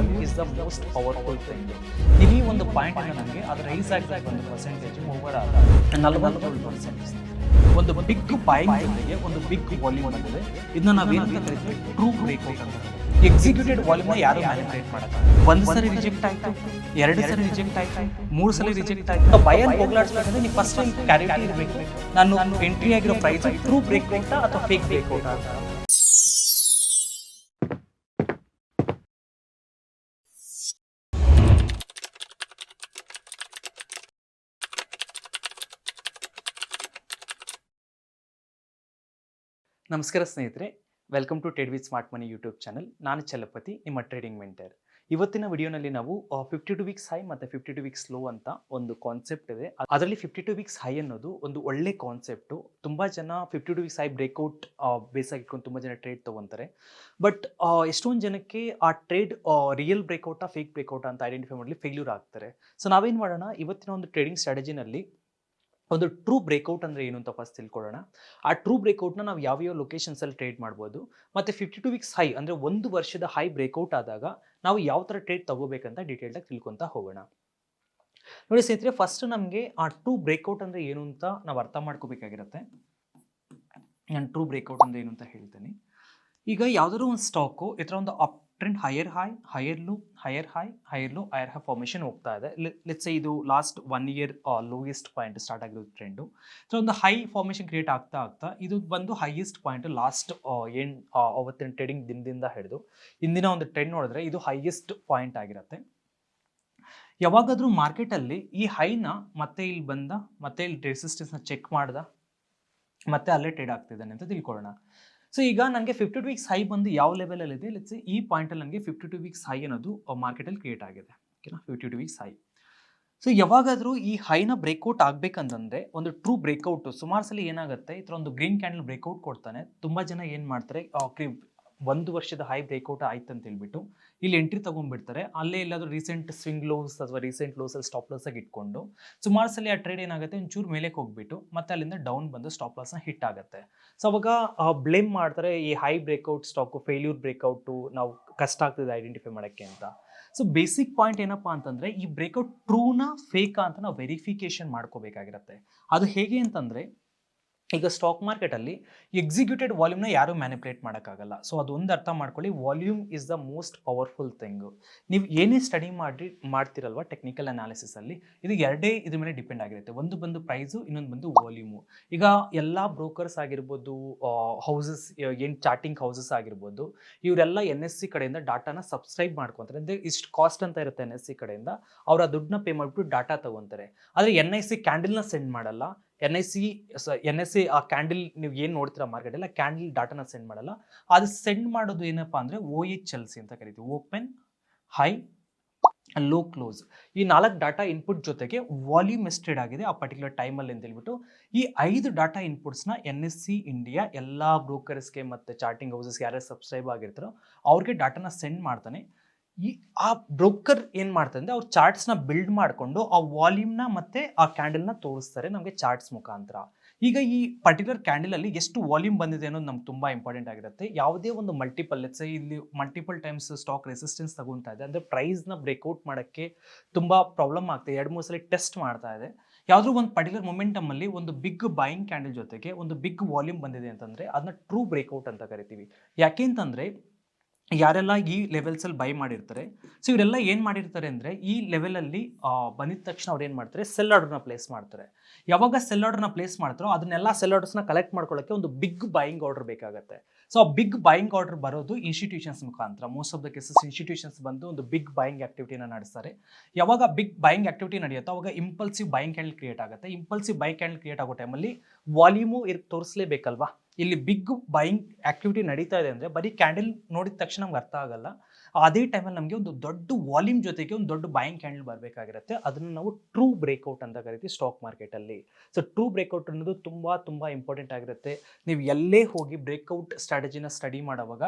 Volume is the most powerful thing ಒಂದು point ನನಗೆ ಅದು ರೈಸ್ ಆಗ್ತಾ ಒಂದು ಪರ್ಸೆಂಟೇಜ್ ಓವರ್ ನಲವತ್ತೇಳು ಪರ್ಸೆಂಟ್ ಒಂದು ಬಿಗ್ ಜೊತೆಗೆ ಒಂದು ಬಿಗ್ ವಾಲ್ಯೂಮ್ ಆಗಿದೆ ಇದನ್ನ ನಾವೇನಂತ ಕರಿತೀವಿ ಟ್ರೂ ಬ್ರೇಕ್ಔಟ್ ಅಂತ ಎಕ್ಸಿಕ್ಯೂಟೆಡ್ ವಾಲ್ಯೂಮ್ನ ಯಾರು ಮ್ಯಾನಿಪುಲೇಟ್ ಮಾಡಲ್ಲ. ಒಂದು ಸರಿ ರಿಜೆಕ್ಟ್ ಆಯ್ತು, ಎರಡು ಸರಿ ರಿಜೆಕ್ಟ್ ಆಯ್ತು, ಮೂರು ಸಲ ರಿಜೆಕ್ಟ್ ಆಯ್ತು. ಭಯ ಹೋಗ್ಲಾಡ್ಸ್ಬೇಕಂದ್ರೆ ನೀವು ಫಸ್ಟ್ ಟೈಮ್ ಕ್ಯಾರಿಟಿ ಇರಬೇಕು. ನಾನು ಎಂಟ್ರಿ ಆಗಿರೋ ಪ್ರೈಸ್ ಟ್ರೂ ಬ್ರೇಕ್ ಬೇಕಾ ಅಥವಾ ಫೇಕ್ ಬ್ರೇಕ್ಔಟ್ ಅಂತ. ನಮಸ್ಕಾರ ಸ್ನೇಹಿತರೆ welcome to trade with smart money YouTube channel ನಾನು ಚಲಪತಿ, ನಿಮ್ಮ ಟ್ರೇಡಿಂಗ್ ಮೆಂಟರ್ ಇವತ್ತಿನ ವಿಡಿಯೋನಲ್ಲಿ ನಾವು ಫಿಫ್ಟಿ ಟು ವೀಕ್ಸ್ ಹೈ ಮತ್ತು ಫಿಫ್ಟಿ ಟು ವೀಕ್ಸ್ ಲೋ ಅಂತ ಒಂದು ಕಾನ್ಸೆಪ್ಟ್ ಇದೆ. ಅದರಲ್ಲಿ ಫಿಫ್ಟಿ ಟು ವೀಕ್ಸ್ ಹೈ ಅನ್ನೋದು ಒಂದು ಒಳ್ಳೆ ಕಾನ್ಸೆಪ್ಟು ತುಂಬ ಜನ fifty two weeks high breakout base ಆಗಿಟ್ಕೊಂಡು ತುಂಬ ಜನ ಟ್ರೇಡ್ ತೊಗೊತಾರೆ. ಬಟ್ ಎಷ್ಟೊಂದು ಜನಕ್ಕೆ ಆ ಟ್ರೇಡ್ ರಿಯಲ್ ಬ್ರೇಕ್ಔಟಾ ಫೇಕ್ ಬ್ರೇಕ್ಔಟಾ ಅಂತ ಐಡೆಂಟಿಫೈ ಮಾಡಲಿ ಫೇಲ್ಯೂರ್ ಆಗ್ತಾರೆ. ಸೊ ನಾವೇನು ಮಾಡೋಣ, ಇವತ್ತಿನ ಒಂದು ಟ್ರೇಡಿಂಗ್ ಸ್ಟ್ರಾಟಜಿನಲ್ಲಿ ಒಂದು ಟ್ರೂ ಬ್ರೇಕ್ಔಟ್ ಅಂದರೆ ಏನು ಅಂತ ಫಸ್ಟ್ ತಿಳ್ಕೊಳ್ಳೋಣ. ಆ ಟ್ರೂ ಬ್ರೇಕ್ಔಟ್ನ ನಾವು ಯಾವ್ಯಾವ ಲೊಕೇಶನ್ಸಲ್ಲಿ ಟ್ರೇಡ್ ಮಾಡ್ಬೋದು, ಮತ್ತು ಫಿಫ್ಟಿ ಟು ವೀಕ್ಸ್ ಹೈ ಅಂದರೆ ಒಂದು ವರ್ಷದ ಹೈ ಬ್ರೇಕ್ಔಟ್ ಆದಾಗ ನಾವು ಯಾವ ಥರ ಟ್ರೇಡ್ ತಗೋಬೇಕಂತ ಡೀಟೇಲ್ಡಾಗಿ ತಿಳ್ಕೊತಾ ಹೋಗೋಣ. ನೋಡಿ ಸ್ನೇಹಿತರೆ ಫಸ್ಟ್ ನಮಗೆ ಆ ಟ್ರೂ ಬ್ರೇಕ್ಔಟ್ ಅಂದರೆ ಏನು ಅಂತ ನಾವು ಅರ್ಥ ಮಾಡ್ಕೋಬೇಕಾಗಿರುತ್ತೆ. ನಾನು ಟ್ರೂ ಬ್ರೇಕ್ಔಟ್ ಅಂದರೆ ಏನು ಅಂತ ಹೇಳ್ತೇನೆ. ಈಗ ಯಾವುದಾದ್ರು ಒಂದು ಸ್ಟಾಕು ಈ ಥರ ಒಂದು up trend higher high higher low higher high higher low higher high formation ಹೋಗ್ತಾ ಇದೆ. ಲೆಟ್ಸ್ ಇದು last one year lowest point start ಆಗಿರೋ ಟ್ರೆಂಡು ಸೊ ಒಂದು ಹೈ ಫಾರ್ಮೇಷನ್ ಕ್ರಿಯೇಟ್ ಆಗ್ತಾ ಆಗ್ತಾ ಇದು ಬಂದು ಹೈಯೆಸ್ಟ್ ಪಾಯಿಂಟ್ ಲಾಸ್ಟ್ ಏನು ಅವತ್ತಿನ ಟ್ರೇಡಿಂಗ್ ದಿನದಿಂದ ಹಿಡಿದು ಇಂದಿನ ಒಂದು ಟ್ರೆಂಡ್ ನೋಡಿದ್ರೆ ಇದು ಹೈಯೆಸ್ಟ್ ಪಾಯಿಂಟ್ ಆಗಿರುತ್ತೆ. ಯಾವಾಗಾದರೂ ಮಾರ್ಕೆಟಲ್ಲಿ ಈ ಹೈನ ಮತ್ತೆ ಇಲ್ಲಿ ಬಂದ, ಮತ್ತೆ ಇಲ್ಲಿ ರೆಸಿಸ್ಟೆನ್ಸ್ನ ಚೆಕ್ ಮಾಡ್ದ, ಮತ್ತೆ ಅಲ್ಲೇ ಟ್ರೇಡ್ ಆಗ್ತಿದ್ದಾನೆ ಅಂತ ತಿಳ್ಕೊಳ್ಳೋಣ. ಸೊ ಈಗ ನನಗೆ ಫಿಫ್ಟಿ ಟು ವೀಕ್ಸ್ ಹೈ ಬಂದು ಯಾವ ಲೆವೆಲಲ್ಲಿ ಇದೆ? ಲೆಟ್ಸ್ ಈ ಪಾಯಿಂಟಲ್ಲಿ ನನಗೆ ಫಿಫ್ಟಿ ಟು ವೀಕ್ಸ್ ಹೈ ಅನ್ನೋದು ಮಾರ್ಕೆಟಲ್ಲಿ ಕ್ರಿಯೇಟ್ ಆಗಿದೆ. ಓಕೆನಾ fifty two weeks high so ಯಾವಾಗಾದರೂ ಈ ಹೈನ ಬ್ರೇಕ್ಔಟ್ ಆಗಬೇಕಂತಂದರೆ ಒಂದು ಟ್ರೂ ಬ್ರೇಕ್ಔಟ್ ಸುಮಾರು ಸಲ ಏನಾಗುತ್ತೆ? ಈ ಥರ ಒಂದು ಗ್ರೀನ್ ಕ್ಯಾಂಡಲ್ ಬ್ರೇಕ್ಔಟ್ ಕೊಡ್ತಾನೆ. ತುಂಬ ಜನ ಏನು ಮಾಡ್ತಾರೆ? ಒಂದು ವರ್ಷದ ಹೈ ಬ್ರೇಕ್ಔಟ್ ಆಯ್ತು ಅಂತ ಹೇಳ್ಬಿಟ್ಟು ಇಲ್ಲಿ ಎಂಟ್ರಿ ತೊಗೊಂಡ್ಬಿಡ್ತಾರೆ. ಅಲ್ಲೇ ಎಲ್ಲಾದರೂ ರೀಸೆಂಟ್ ಸ್ವಿಂಗ್ ಲೋಸ್ ಅಥವಾ ರೀಸೆಂಟ್ ಲೋಸಲ್ಲಿ ಸ್ಟಾಪ್ ಲಾಸಾಗಿ ಇಟ್ಕೊಂಡು, ಸುಮಾರು ಸಲ ಆ ಟ್ರೇಡ್ ಏನಾಗುತ್ತೆ? ಒಂಚೂರು ಮೇಲೆ ಹೋಗ್ಬಿಟ್ಟು ಮತ್ತೆ ಅಲ್ಲಿಂದ ಡೌನ್ ಬಂದು ಸ್ಟಾಪ್ ಲಾಸ್ನ ಹಿಟ್ ಆಗುತ್ತೆ. ಸೊ ಅವಾಗ ಬ್ಲೇಮ್ ಮಾಡ್ತಾರೆ ಈ high breakout stock failure breakout ನಾವು ಕಷ್ಟ ಆಗ್ತದೆ ಐಡೆಂಟಿಫೈ ಮಾಡೋಕ್ಕೆ ಅಂತ. ಸೊ ಬೇಸಿಕ್ ಪಾಯಿಂಟ್ ಏನಪ್ಪ ಅಂತಂದರೆ, ಈ ಬ್ರೇಕ್ಔಟ್ ಟ್ರೂನ ಫೇಕಾ ಅಂತ ನಾವು ವೆರಿಫಿಕೇಷನ್ ಮಾಡ್ಕೋಬೇಕಾಗಿರುತ್ತೆ. ಅದು ಹೇಗೆ ಅಂತಂದರೆ ಈಗ ಸ್ಟಾಕ್ ಮಾರ್ಕೆಟಲ್ಲಿ ಎಕ್ಸಿಕ್ಯೂಟೆಡ್ ವಾಲ್ಯೂಮ್ನ ಯಾರೂ ಮ್ಯಾನಿಪುಲೇಟ್ ಮಾಡೋಕ್ಕಾಗಲ್ಲ. ಸೊ ಅದೊಂದು ಅರ್ಥ ಮಾಡ್ಕೊಳ್ಳಿ volume is the most powerful thing ನೀವು ಏನೇ ಸ್ಟಡಿ ಮಾಡಿ ಮಾಡ್ತಿರಲ್ವ ಟೆಕ್ನಿಕಲ್ ಅನಾಲಿಸಿಸಲ್ಲಿ ಇದು ಎರಡೇ ಇದ್ರ ಮೇಲೆ ಡಿಪೆಂಡ್ ಆಗಿರುತ್ತೆ. ಒಂದು ಬಂದು ಪ್ರೈಸು ಇನ್ನೊಂದು ಬಂದು ವಾಲ್ಯೂಮು ಈಗ ಎಲ್ಲ ಬ್ರೋಕರ್ಸ್ ಆಗಿರ್ಬೋದು ಹೌಸಸ್ ಏನು ಚಾಟಿಂಗ್ ಹೌಸಸ್ ಆಗಿರ್ಬೋದು, ಇವರೆಲ್ಲ ಎನ್ ಎಸ್ ಸಿ ಕಡೆಯಿಂದ ಡಾಟಾನ ಸಬ್ಸ್ಕ್ರೈಬ್ ಮಾಡ್ಕೊತಾರೆ. ಅಂದರೆ ಇಷ್ಟು ಕಾಸ್ಟ್ ಅಂತ ಇರುತ್ತೆ ಎನ್ ಎಸ್ ಸಿ ಕಡೆಯಿಂದ. ಅವ್ರು ದುಡ್ಡನ್ನ ಪೇ ಮಾಡಿಬಿಟ್ಟು ಡಾಟಾ ತೊಗೊತಾರೆ. ಆದರೆ ಎನ್ ಐ ಸಿ ಕ್ಯಾಂಡಲ್ನ ಸೆಂಡ್ ಮಾಡಲ್ಲ. N I C N S C ಆ ಕ್ಯಾಂಡಲ್ ನೀವು ಏನು ನೋಡ್ತೀರಾ ಮಾರ್ಕೆಟಲ್ಲಿ ಆ ಕ್ಯಾಂಡಲ್ ಡಾಟಾನ ಸೆಂಡ್ ಮಾಡಲ್ಲ. ಅದು ಸೆಂಡ್ ಮಾಡೋದು ಏನಪ್ಪ ಅಂದರೆ ಓ ಎಚ್ ಎಲ್ ಸಿ ಅಂತ ಕರಿತೀವಿ. ಓಪನ್ ಹೈ ಲೋ ಕ್ಲೋಸ್ ಈ ನಾಲ್ಕು ಡಾಟಾ ಇನ್ಪುಟ್ ಜೊತೆಗೆ ವಾಲ್ಯೂಮ್ ಎಸ್ಟೆಡ್ ಆಗಿದೆ ಆ ಪರ್ಟಿಕ್ಯುಲರ್ ಟೈಮಲ್ಲಿ ಅಂತ ಹೇಳ್ಬಿಟ್ಟು. ಈ ಐದು ಡಾಟಾ ಇನ್ಪುಟ್ಸ್ನ ಎನ್ ಎಸ್ ಸಿ ಇಂಡಿಯಾ ಎಲ್ಲ ಬ್ರೋಕರ್ಸ್ಗೆ ಮತ್ತು ಚಾರ್ಟಿಂಗ್ ಹೌಸಸ್ಗೆ ಯಾರ್ಯಾರು ಸಬ್ಸ್ಕ್ರೈಬ್ ಆಗಿರ್ತಾರೋ, ಅವ್ರಿಗೆ ಡಾಟಾನ ಸೆಂಡ್ ಮಾಡ್ತಾನೆ. ಈ ಆ ಬ್ರೋಕರ್ ಏನು ಮಾಡ್ತಾರೆ ಅಂದರೆ ಅವ್ರು ಚಾರ್ಟ್ಸ್ನ ಬಿಲ್ಡ್ ಮಾಡಿಕೊಂಡು ಆ ವಾಲ್ಯೂಮ್ನ ಮತ್ತು ಆ ಕ್ಯಾಂಡಲ್ನ ತೋರಿಸ್ತಾರೆ ನಮಗೆ ಚಾರ್ಟ್ಸ್ ಮುಖಾಂತರ. ಈಗ ಈ ಪರ್ಟಿಕ್ಯುಲರ್ ಕ್ಯಾಂಡಲಲ್ಲಿ ಎಷ್ಟು ವಾಲ್ಯೂಮ್ ಬಂದಿದೆ ಅನ್ನೋದು ನಮ್ಗೆ ತುಂಬ ಇಂಪಾರ್ಟೆಂಟ್ ಆಗಿರುತ್ತೆ. ಯಾವುದೇ ಒಂದು ಮಲ್ಟಿಪಲ್ ಲೆಟ್ಸ್ ಇಲ್ಲಿ ಮಲ್ಟಿಪಲ್ ಟೈಮ್ಸ್ ಸ್ಟಾಕ್ ರೆಸಿಸ್ಟೆನ್ಸ್ ತಗೊತಾ ಇದೆ, ಅಂದರೆ ಪ್ರೈಸ್ನ ಬ್ರೇಕ್ಔಟ್ ಮಾಡೋಕ್ಕೆ ತುಂಬ ಪ್ರಾಬ್ಲಮ್ ಆಗ್ತದೆ ಎರಡು, ಮೂರು ಸಲ ಟೆಸ್ಟ್ ಮಾಡ್ತಾ ಇದೆ. ಯಾವುದೋ ಒಂದು ಪರ್ಟಿಕ್ಯುಲರ್ ಮೊಮೆಂಟಮಲ್ಲಿ ಒಂದು ಬಿಗ್ ಬಾಯಿಂಗ್ ಕ್ಯಾಂಡಲ್ ಜೊತೆಗೆ ಒಂದು ಬಿಗ್ ವಾಲ್ಯೂಮ್ ಬಂದಿದೆ ಅಂತಂದರೆ ಅದನ್ನ ಟ್ರೂ ಬ್ರೇಕ್ಔಟ್ ಅಂತ ಕರಿತೀವಿ. ಯಾಕೆ ಅಂತಂದರೆ ಯಾರೆಲ್ಲ ಈ ಲೆವೆಲ್ಸಲ್ಲಿ ಬೈ ಮಾಡಿರ್ತಾರೆ ಸೊ ಇವರೆಲ್ಲ ಏನು ಮಾಡಿರ್ತಾರೆ ಅಂದರೆ ಈ ಲೆವೆಲಲ್ಲಿ ಬಂದಿದ ತಕ್ಷಣ ಅವ್ರು ಏನು ಮಾಡ್ತಾರೆ ಸೆಲ್ ಆರ್ಡರ್ನ ಪ್ಲೇಸ್ ಮಾಡ್ತಾರೆ. ಯಾವಾಗ ಸೆಲ್ ಆರ್ಡರ್ನ ಪ್ಲೇಸ್ ಮಾಡ್ತಾರೋ ಅದನ್ನೆಲ್ಲ ಸೆಲ್ ಆರ್ಡರ್ಸ್ನ ಕಲೆಕ್ಟ್ ಮಾಡ್ಕೊಳ್ಳೋಕೆ ಒಂದು ಬಿಗ್ ಬೈಯಿಂಗ್ ಆರ್ಡರ್ ಬೇಕಾಗುತ್ತೆ. ಸೊ ಆ ಬಿಗ್ ಬೈಯಿಂಗ್ ಆರ್ಡರ್ ಬರೋದು ಇನ್ಸ್ಟಿಟ್ಯೂಷನ್ಸ್ ಮುಖಾಂತರ. Most of the cases institutions ಬಂದು ಒಂದು ಬಿಗ್ ಬೈಯಿಂಗ್ ಆಕ್ಟಿವಿಟಿನ ನಡೆಸ್ತಾರೆ. ಯಾವಾಗ ಬಿಗ್ ಬೈಯಿಂಗ್ ಆಕ್ಟಿವಿಟಿ ನಡೆಯುತ್ತೋ ಅವಾಗ ಇಂಪಲ್ಸಿವ್ ಬೈಯಿಂಗ್ ಕ್ಯಾಂಡಲ್ ಕ್ರಿಯೇಟ್ ಆಗುತ್ತೆ. ಇಂಪಲ್ಸಿವ್ ಬೈಯಿಂಗ್ ಕ್ಯಾಂಡಲ್ ಕ್ರಿಯೇಟ್ ಆಗೋ ಟೈಮಲ್ಲಿ ವಾಲ್ಯೂಮು ಇರ್, ತೋರಿಸಲೇಬೇಕಲ್ವಾ? ಇಲ್ಲಿ ಬಿಗ್ ಬೈಯಿಂಗ್ ಆಕ್ಟಿವಿಟಿ ನಡೀತಾ ಇದೆ ಅಂದರೆ ಬರೀ ಕ್ಯಾಂಡಲ್ ನೋಡಿದ ತಕ್ಷಣ ನಮ್ಗೆ ಅರ್ಥ ಆಗಲ್ಲ. ಅದೇ ಟೈಮಲ್ಲಿ ನಮಗೆ ಒಂದು ದೊಡ್ಡ ವಾಲ್ಯೂಮ್ ಜೊತೆಗೆ ಒಂದು ದೊಡ್ಡ ಬೈಯಿಂಗ್ ಕ್ಯಾಂಡಲ್ ಬರಬೇಕಾಗಿರುತ್ತೆ. ಅದನ್ನು ನಾವು ಟ್ರೂ ಬ್ರೇಕ್ಔಟ್ ಅಂತ ಕರಿತೀವಿ ಸ್ಟಾಕ್ ಮಾರ್ಕೆಟಲ್ಲಿ ಸೊ ಟ್ರೂ ಬ್ರೇಕ್ಔಟ್ ಅನ್ನೋದು ತುಂಬ ತುಂಬ ಇಂಪಾರ್ಟೆಂಟ್ ಆಗಿರುತ್ತೆ. ನೀವು ಎಲ್ಲೇ ಹೋಗಿ ಬ್ರೇಕ್ಔಟ್ ಸ್ಟ್ರಾಟಜಿನ ಸ್ಟಡಿ ಮಾಡುವಾಗ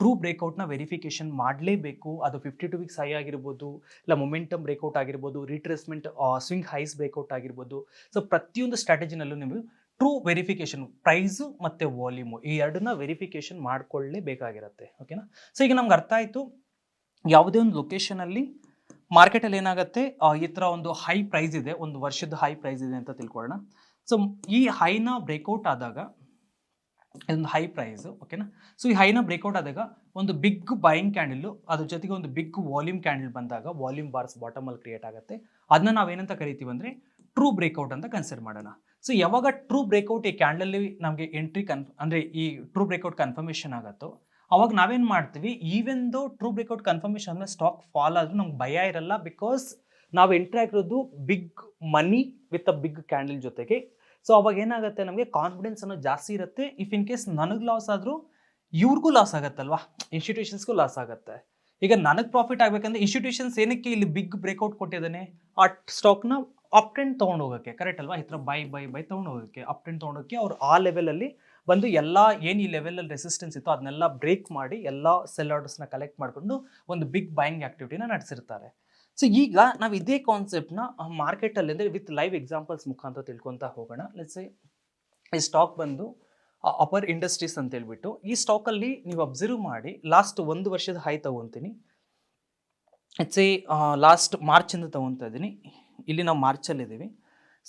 ಟ್ರೂ ಬ್ರೇಕ್ಔಟ್ನ ವೆರಿಫಿಕೇಷನ್ ಮಾಡಲೇಬೇಕು. ಅದು ಫಿಫ್ಟಿ ಟು ವೀಕ್ಸ್ ಹೈ ಆಗಿರ್ಬೋದು, ಇಲ್ಲ ಮೊಮೆಂಟಮ್ ಬ್ರೇಕ್ಔಟ್ ಆಗಿರ್ಬೋದು ರಿಟ್ರೇಸ್ಮೆಂಟ್ ಸ್ವಿಂಗ್ ಹೈಸ್ ಬ್ರೇಕ್ಔಟ್ ಆಗಿರ್ಬೋದು. ಸೊ ಪ್ರತಿಯೊಂದು ಸ್ಟ್ರಾಟಜಿನಲ್ಲೂ ನೀವು ಟ್ರೂ ವೆರಿಫಿಕೇಶನ್ ಪ್ರೈಸು ಮತ್ತು ವಾಲ್ಯೂಮು ಈ ಎರಡನ್ನ ವೆರಿಫಿಕೇಶನ್ ಮಾಡಿಕೊಳ್ಳೇಬೇಕಾಗಿರುತ್ತೆ ಓಕೆನಾ ಸೊ ಈಗ ನಮ್ಗೆ ಅರ್ಥ ಆಯಿತು, ಯಾವುದೇ ಒಂದು ಲೊಕೇಶನಲ್ಲಿ ಮಾರ್ಕೆಟಲ್ಲಿ ಏನಾಗುತ್ತೆ ಈ ಥರ ಒಂದು ಹೈ ಪ್ರೈಸ್ ಇದೆ, ಒಂದು ವರ್ಷದ ಹೈ ಪ್ರೈಸ್ ಇದೆ ಅಂತ ತಿಳ್ಕೊಳ್ಳೋಣ. ಸೊ ಈ ಹೈನ ಬ್ರೇಕ್ಔಟ್ ಆದಾಗ ಇದೊಂದು ಹೈ ಪ್ರೈಸ್ ಓಕೆನಾ ಸೊ ಈ ಹೈನ ಬ್ರೇಕ್ಔಟ್ ಆದಾಗ ಒಂದು ಬಿಗ್ ಬೈಯಿಂಗ್ ಕ್ಯಾಂಡಲ್ ಅದ್ರ ಜೊತೆಗೆ ಒಂದು ಬಿಗ್ ವಾಲ್ಯೂಮ್ ಕ್ಯಾಂಡಲ್ ಬಂದಾಗ ವಾಲ್ಯೂಮ್ ಬಾರ್ಸ್ ಬಾಟಮಲ್ಲಿ ಕ್ರಿಯೇಟ್ ಆಗುತ್ತೆ. ಅದನ್ನ ನಾವೇನಂತ ಕರಿತೀವಿ ಅಂದರೆ ಟ್ರೂ ಬ್ರೇಕ್ಔಟ್ ಅಂತ ಕನ್ಸಿಡರ್ ಮಾಡೋಣ. ಸೊ ಯಾವಾಗ ಟ್ರೂ ಬ್ರೇಕ್ಔಟ್ ಈ ಕ್ಯಾಂಡಲ್ಲಿ ನಮಗೆ ಎಂಟ್ರಿ ಕನ್ ಅಂದರೆ ಈ ಟ್ರೂ ಬ್ರೇಕ್ಔಟ್ ಕನ್ಫರ್ಮೇಷನ್ ಆಗುತ್ತೋ, ಅವಾಗ ನಾವೇನು ಮಾಡ್ತೀವಿ? Even though true breakout confirmation ಅಂದರೆ ಸ್ಟಾಕ್ ಫಾಲ್ ಆದರೂ ನಮ್ಗೆ ಭಯ ಇರಲ್ಲ ಬಿಕಾಸ್ ನಾವು ಎಂಟ್ರಿ ಆಗಿರೋದು big money with a big candle ಜೊತೆಗೆ. ಸೊ ಅವಾಗ ಏನಾಗುತ್ತೆ ನಮಗೆ ಕಾನ್ಫಿಡೆನ್ಸ್ ಅನ್ನೋದು ಜಾಸ್ತಿ ಇರುತ್ತೆ. ಇಫ್ ಇನ್ ಕೇಸ್ ನನಗೆ ಲಾಸ್ ಆದರೂ ಇವ್ರಿಗೂ ಲಾಸ್ ಆಗುತ್ತಲ್ವಾ? ಇನ್ಸ್ಟಿಟ್ಯೂಷನ್ಸ್ಗೂ ಲಾಸ್ ಆಗುತ್ತೆ. ಈಗ ನನಗೆ ಪ್ರಾಫಿಟ್ ಆಗಬೇಕಂದ್ರೆ ಇನ್ಸ್ಟಿಟ್ಯೂಷನ್ಸ್ ಏನಕ್ಕೆ ಇಲ್ಲಿ ಬಿಗ್ ಬ್ರೇಕ್ಔಟ್ ಕೊಟ್ಟಿದ್ದಾನೆ? ಆ ಸ್ಟಾಕ್ನ ಅಪ್ ಟ್ರೆಂಡ್ ತೊಗೊಂಡು ಹೋಗೋಕ್ಕೆ ಕರೆಕ್ಟ್ ಅಲ್ವಾ? ಈ ಥರ ಬೈ ಬೈ ಬೈ ತೊಗೊಂಡು ಹೋಗೋಕ್ಕೆ ಅಪ್ ಟ್ರೆಂಡ್ ತೊಗೊಂಡೋಗಿ ಅವ್ರು ಆ ಲೆವೆಲಲ್ಲಿ ಬಂದು ಎಲ್ಲ ಏನು ಈ ಲೆವೆಲಲ್ಲಿ ರೆಸಿಸ್ಟೆನ್ಸ್ ಇತ್ತು ಅದನ್ನೆಲ್ಲ ಬ್ರೇಕ್ ಮಾಡಿ ಎಲ್ಲ ಸೆಲ್ ಆರ್ಡರ್ಸ್ನ ಕಲೆಕ್ಟ್ ಮಾಡಿಕೊಂಡು ಒಂದು ಬಿಗ್ ಬೈಯಿಂಗ್ ಆ್ಯಕ್ಟಿವಿಟಿನ ನಡೆಸಿರ್ತಾರೆ. ಸೊ ಈಗ ನಾವು ಇದೇ ಕಾನ್ಸೆಪ್ಟ್ನ ಮಾರ್ಕೆಟಲ್ಲಿ ಅಂದರೆ ವಿತ್ ಲೈವ್ ಎಕ್ಸಾಂಪಲ್ಸ್ ಮುಖಾಂತರ ತಿಳ್ಕೊತಾ ಹೋಗೋಣ. ಲೆಟ್ಸ್ ಈ ಸ್ಟಾಕ್ ಬಂದು ಅಪರ್ ಇಂಡಸ್ಟ್ರೀಸ್ ಅಂತ ಹೇಳ್ಬಿಟ್ಟು, ಈ ಸ್ಟಾಕಲ್ಲಿ ನೀವು ಅಬ್ಸರ್ವ್ ಮಾಡಿ ಲಾಸ್ಟ್ ಒಂದು ವರ್ಷದ ಹೈ ತಗೊತೀನಿ. ಇಟ್ಸ್ ಎ ಲಾಸ್ಟ್ ಮಾರ್ಚಿಂದ ತೊಗೊತಾ ಇದ್ದೀನಿ. ಇಲ್ಲಿ ನಾವು ಮಾರ್ಚಲ್ಲಿದ್ದೀವಿ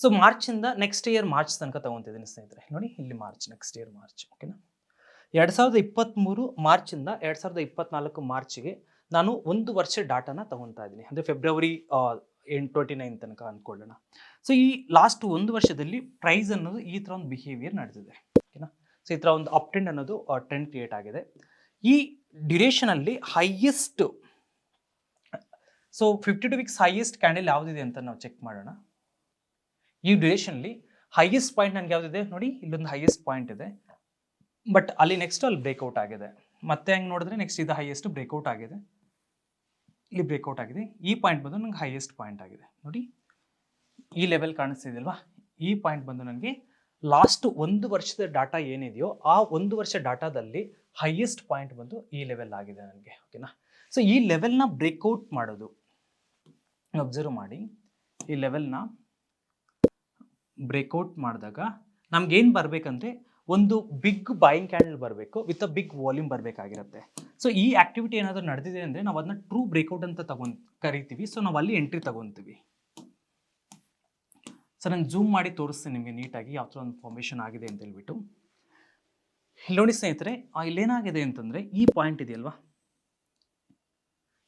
ಸೊ ಮಾರ್ಚಿಂದ ನೆಕ್ಸ್ಟ್ ಇಯರ್ ಮಾರ್ಚ್ ತನಕ ತಗೊಂತಿದ್ದೀನಿ ಸ್ನೇಹಿತರೆ. ನೋಡಿ, ಇಲ್ಲಿ ಮಾರ್ಚ್ ನೆಕ್ಸ್ಟ್ ಇಯರ್ ಮಾರ್ಚ್ ಓಕೆನಾ ಎರಡು ಸಾವಿರದ ಇಪ್ಪತ್ತ್ಮೂರು ಮಾರ್ಚಿಂದ ಎರಡು ಸಾವಿರದ ಇಪ್ಪತ್ನಾಲ್ಕು ಮಾರ್ಚ್ಗೆ ನಾನು ಒಂದು ವರ್ಷ ಡಾಟಾನ ತಗೊತಾ ಇದ್ದೀನಿ. ಅಂದರೆ ಫೆಬ್ರವರಿ ಎಂಟು ಟ್ವೆಂಟಿ ನೈನ್ ತನಕ ಅಂದ್ಕೊಳ್ಳೋಣ. ಸೊ ಈ ಲಾಸ್ಟ್ ಒಂದು ವರ್ಷದಲ್ಲಿ ಪ್ರೈಸ್ ಅನ್ನೋದು ಈ ಥರ ಒಂದು ಬಿಹೇವಿಯರ್ ನಡೆದಿದೆ ಓಕೆನಾ ಸೊ ಈ ಥರ ಒಂದು ಅಪ್ ಟ್ರೆಂಡ್ ಅನ್ನೋದು ಟ್ರೆಂಡ್ ಕ್ರಿಯೇಟ್ ಆಗಿದೆ. ಈ ಡ್ಯುರೇಷನಲ್ಲಿ highest so fifty two weeks highest candle ಯಾವುದಿದೆ ಅಂತ ನಾವು ಚೆಕ್ ಮಾಡೋಣ. ಈ ಡ್ಯೂರೇಷನ್ಲಿ ಹೈಯೆಸ್ಟ್ ಪಾಯಿಂಟ್ ನನಗೆ ಯಾವುದಿದೆ? ನೋಡಿ, ಇಲ್ಲೊಂದು ಹೈಯೆಸ್ಟ್ ಪಾಯಿಂಟ್ ಇದೆ. ಬಟ್ ಅಲ್ಲಿ ನೆಕ್ಸ್ಟ್ ಅಲ್ಲಿ ಬ್ರೇಕ್ಔಟ್ ಆಗಿದೆ. ಮತ್ತೆ ಹೆಂಗೆ ನೋಡಿದ್ರೆ ನೆಕ್ಸ್ಟ್ ಇದು ಹೈಯೆಸ್ಟ್ ಬ್ರೇಕ್ಔಟ್ ಆಗಿದೆ. ಇಲ್ಲಿ ಬ್ರೇಕ್ಔಟ್ ಆಗಿದೆ. ಈ ಪಾಯಿಂಟ್ ಬಂದು ನಂಗೆ ಹೈಯೆಸ್ಟ್ ಪಾಯಿಂಟ್ ಆಗಿದೆ. ನೋಡಿ, ಈ ಲೆವೆಲ್ ಕಾಣಿಸ್ತಿದೆಯಲ್ವಾ? ಈ ಪಾಯಿಂಟ್ ಬಂದು ನನಗೆ ಲಾಸ್ಟ್ ಒಂದು ವರ್ಷದ ಡಾಟಾ ಏನಿದೆಯೋ, ಆ ಒಂದು ವರ್ಷ ಡಾಟಾದಲ್ಲಿ ಹೈಯೆಸ್ಟ್ ಪಾಯಿಂಟ್ ಬಂದು ಈ ಲೆವೆಲ್ ಆಗಿದೆ ನನಗೆ ಓಕೆನಾ ಸೊ ಈ ಲೆವೆಲ್ನ ಬ್ರೇಕ್ಔಟ್ ಮಾಡೋದು ಅಬ್ಸರ್ವ್ ಮಾಡಿ ಈ ಲೆವೆಲ್ನ ಬ್ರೇಕ್ಔಟ್ ಮಾಡಿದಾಗ ನಮ್ಗೇನು ಬರಬೇಕಂದ್ರೆ ಒಂದು ಬಿಗ್ ಬಾಯಿಂಗ್ ಕ್ಯಾಂಡಲ್ ಬರಬೇಕು ವಿತ್ ಅ ಬಿಗ್ ವಾಲ್ಯೂಮ್ ಬರಬೇಕಾಗಿರುತ್ತೆ. ಸೊ ಈ ಆಕ್ಟಿವಿಟಿ ಏನಾದರೂ ನಡೆದಿದೆ ಅಂದರೆ ನಾವು ಅದನ್ನ ಟ್ರೂ ಬ್ರೇಕ್ಔಟ್ ಅಂತ ತಗೊಂಡ್ ಕರಿತೀವಿ. ಸೊ ನಾವು ಅಲ್ಲಿ ಎಂಟ್ರಿ ತಗೊತೀವಿ. ಸೊ ನಾನು ಜೂಮ್ ಮಾಡಿ ತೋರಿಸ್ತೀನಿ ನಿಮಗೆ ನೀಟಾಗಿ ಯಾವ ಥರ ಒಂದು ಫಾರ್ಮೇಷನ್ ಆಗಿದೆ ಅಂತ ಹೇಳ್ಬಿಟ್ಟು. ನೋಡಿ ಸ್ನೇಹಿತರೆ ಇಲ್ಲೇನಾಗಿದೆ ಅಂತಂದರೆ ಈ ಪಾಯಿಂಟ್ ಇದೆಯಲ್ವಾ?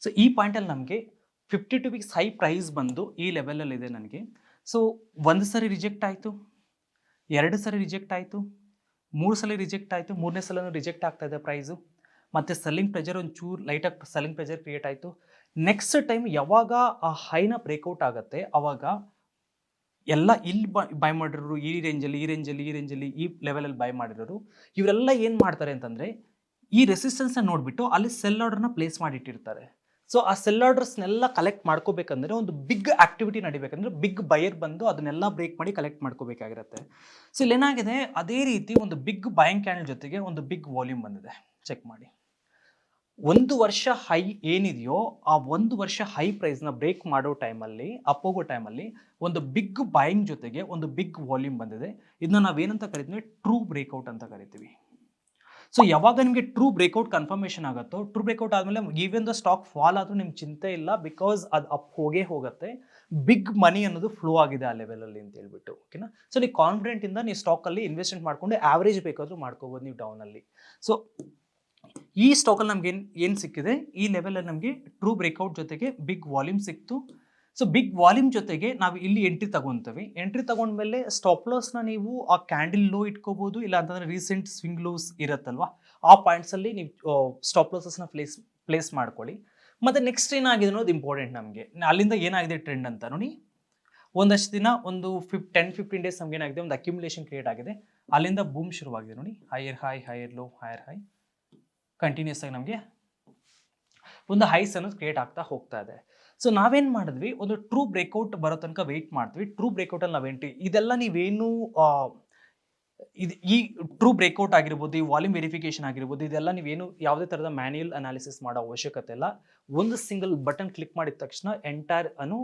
ಸೊ ಈ ಪಾಯಿಂಟಲ್ಲಿ ನಮಗೆ fifty two weeks high price ಬಂದು ಈ ಲೆವೆಲಲ್ಲಿ ಇದೆ ನನಗೆ. ಸೊ ಒಂದು ಸರಿ ರಿಜೆಕ್ಟ್ ಆಯಿತು, ಎರಡು ಸರಿ ರಿಜೆಕ್ಟ್ ಆಯಿತು, ಮೂರು ಸಲ ರಿಜೆಕ್ಟ್ ಆಯಿತು, ಮೂರನೇ ಸಲನೂ ರಿಜೆಕ್ಟ್ ಆಗ್ತಾ ಇದೆ ಪ್ರೈಸು ಮತ್ತು ಸೆಲ್ಲಿಂಗ್ ಪ್ರೆಜರ್ ಒಂದು ಚೂರು ಲೈಟಾಗಿ ಸೆಲ್ಲಿಂಗ್ ಪ್ರೆಜರ್ ಕ್ರಿಯೇಟ್ ಆಯಿತು. ನೆಕ್ಸ್ಟ್ ಟೈಮ್ ಯಾವಾಗ ಆ ಹೈನ ಬ್ರೇಕ್ಔಟ್ ಆಗುತ್ತೆ, ಅವಾಗ ಎಲ್ಲ ಇಲ್ಲಿ ಬೈ ಮಾಡಿರೋರು, ಈ ರೇಂಜಲ್ಲಿ ಈ ರೇಂಜಲ್ಲಿ ಈ ರೇಂಜಲ್ಲಿ ಈ ಲೆವೆಲಲ್ಲಿ ಬೈ ಮಾಡಿರೋರು, ಇವರೆಲ್ಲ ಏನು ಮಾಡ್ತಾರೆ ಅಂತಂದರೆ ಈ ರೆಸಿಸ್ಟೆನ್ಸ್ನ ನೋಡಿಬಿಟ್ಟು ಅಲ್ಲಿ ಸೆಲ್ ಆರ್ಡರ್ನ ಪ್ಲೇಸ್ ಮಾಡಿಟ್ಟಿರ್ತಾರೆ ಸೊ ಆ ಸೆಲ್ ಆರ್ಡರ್ಸ್ನೆಲ್ಲ ಕಲೆಕ್ಟ್ ಮಾಡ್ಕೋಬೇಕಂದ್ರೆ ಒಂದು ಬಿಗ್ ಆಕ್ಟಿವಿಟಿ ನಡಿಬೇಕಂದ್ರೆ ಬಿಗ್ ಬಯರ್ ಬಂದು ಅದನ್ನೆಲ್ಲ ಬ್ರೇಕ್ ಮಾಡಿ ಕಲೆಕ್ಟ್ ಮಾಡ್ಕೋಬೇಕಾಗಿರುತ್ತೆ. ಸೊ ಇಲ್ಲೇನಾಗಿದೆ? ಅದೇ ರೀತಿ ಒಂದು ಬಿಗ್ ಬಯಿಂಗ್ ಕ್ಯಾಂಡಲ್ ಜೊತೆಗೆ ಒಂದು ಬಿಗ್ ವಾಲ್ಯೂಮ್ ಬಂದಿದೆ. ಚೆಕ್ ಮಾಡಿ. ಒಂದು ವರ್ಷ ಹೈ ಏನಿದೆಯೋ, ಆ ಒಂದು ವರ್ಷ ಹೈ ಪ್ರೈಸ್ನ ಬ್ರೇಕ್ ಮಾಡೋ ಟೈಮಲ್ಲಿ ಅಪ್ ಹೋಗೋ ಟೈಮಲ್ಲಿ ಒಂದು ಬಿಗ್ ಬಯಿಂಗ್ ಜೊತೆಗೆ ಒಂದು ಬಿಗ್ ವಾಲ್ಯೂಮ್ ಬಂದಿದೆ. ಇದನ್ನ ನಾವೇನಂತ ಕರಿತೀವಿ? ಟ್ರೂ ಬ್ರೇಕ್ಔಟ್ ಅಂತ ಕರಿತೀವಿ. ಸೊ ಯಾವಾಗ ನಿಮಗೆ ಟ್ರೂ ಬ್ರೇಕ್ಔಟ್ ಕನ್ಫರ್ಮೇಷನ್ ಆಗುತ್ತೋ ಟ್ರೂ ಬ್ರೇಕ್ಔಟ್ ಆದಮೇಲೆ ಈವನ್ ದ ಸ್ಟಾಕ್ ಫಾಲ್ ಆದರೂ ನಿಮ್ಗೆ ಚಿಂತೆ ಇಲ್ಲ ಬಿಕಾಸ್ ಅದು ಅಪ್ ಹೋಗೇ ಹೋಗುತ್ತೆ. ಬಿಗ್ ಮನಿ ಅನ್ನೋದು ಫ್ಲೋ ಆಗಿದೆ ಆ ಲೆವೆಲಲ್ಲಿ ಅಂತ ಹೇಳ್ಬಿಟ್ಟು ಓಕೆನಾ ಸೊ ನೀವು ಕಾನ್ಫಿಡೆಂಟ್ ಇಂದ ನೀವು ಸ್ಟಾಕಲ್ಲಿ ಇನ್ವೆಸ್ಟ್ಮೆಂಟ್ ಮಾಡಿಕೊಂಡು ಆವರೇಜ್ ಬೇಕಾದರೂ ಮಾಡ್ಕೋಬೋದು ನೀವು ಡೌನಲ್ಲಿ ಸೊ ಈ ಸ್ಟಾಕಲ್ಲಿ ನಮ್ಗೆ ಏನು ಏನು ಸಿಕ್ಕಿದೆ? ಈ ಲೆವೆಲಲ್ಲಿ ನಮಗೆ ಟ್ರೂ ಬ್ರೇಕ್ಔಟ್ ಜೊತೆಗೆ ಬಿಗ್ ವಾಲ್ಯೂಮ್ ಸಿಕ್ತು. ಸೊ ಬಿಗ್ ವಾಲ್ಯೂಮ್ ಜೊತೆಗೆ ನಾವು ಇಲ್ಲಿ ಎಂಟ್ರಿ ತಗೊಂತೀವಿ. ಎಂಟ್ರಿ ತಗೊಂಡ್ಮೇಲೆ ಸ್ಟಾಪ್ ಲಾಸ್ನ ನೀವು ಆ ಕ್ಯಾಂಡಲ್ ಲೋ ಇಟ್ಕೋಬೋದು, ಇಲ್ಲ ಅಂತಂದರೆ ರೀಸೆಂಟ್ ಸ್ವಿಂಗ್ ಲೋಸ್ ಇರುತ್ತಲ್ವಾ? ಆ ಪಾಯಿಂಟ್ಸಲ್ಲಿ ನೀವು ಸ್ಟಾಪ್ ಲಾಸಸ್ನ ಪ್ಲೇಸ್ ಪ್ಲೇಸ್ ಮಾಡ್ಕೊಳ್ಳಿ. ಮತ್ತು ನೆಕ್ಸ್ಟ್ ಏನಾಗಿದೆ ಅನ್ನೋದು ಇಂಪಾರ್ಟೆಂಟ್ ನಮಗೆ. ಅಲ್ಲಿಂದ ಏನಾಗಿದೆ ಟ್ರೆಂಡ್ ಅಂತ ನೋಡಿ. ಒಂದಷ್ಟು ದಿನ, ಒಂದು ಫಿಫ್ ಟೆನ್ ಫಿಫ್ಟೀನ್ ಡೇಸ್ ನಮ್ಗೆ ಏನಾಗಿದೆ, ಒಂದು ಅಕ್ಯುಮುಲೇಷನ್ ಕ್ರಿಯೇಟ್ ಆಗಿದೆ. ಅಲ್ಲಿಂದ ಬೂಮ್ ಶುರುವಾಗಿದೆ ನೋಡಿ. Higher high higher low higher high continuous ಆಗಿ ನಮಗೆ ಒಂದು ಹೈಸ್ ಅನ್ನೋದು ಕ್ರಿಯೇಟ್ ಆಗ್ತಾ ಹೋಗ್ತಾ ಇದೆ. ಸೊ ನಾವೇನು ಮಾಡಿದ್ವಿ? ಒಂದು ಟ್ರೂ ಬ್ರೇಕ್ಔಟ್ ಬರೋ ತನಕ ವೆಯ್ಟ್ ಮಾಡ್ತೀವಿ. ಟ್ರೂ ಬ್ರೇಕ್ಔಟಲ್ಲಿ ನಾವು ಎಂಟ್ರಿ ಇದೆಲ್ಲ ನೀವೇನು ಇದು ಈ ಟ್ರೂ ಬ್ರೇಕ್ಔಟ್ ಆಗಿರ್ಬೋದು, ಈ ವಾಲ್ಯೂಮ್ ವೆರಿಫಿಕೇಶನ್ ಆಗಿರ್ಬೋದು, ಇದೆಲ್ಲ ನೀವೇನು ಯಾವುದೇ ಥರದ ಮ್ಯಾನ್ಯುಯಲ್ ಅನಾಲಿಸಿಸ್ ಮಾಡೋ ಅವಶ್ಯಕತೆ ಇಲ್ಲ. ಒಂದು ಸಿಂಗಲ್ ಬಟನ್ ಕ್ಲಿಕ್ ಮಾಡಿದ ತಕ್ಷಣ ಎಂಟೈರ್ ಅನ್ನು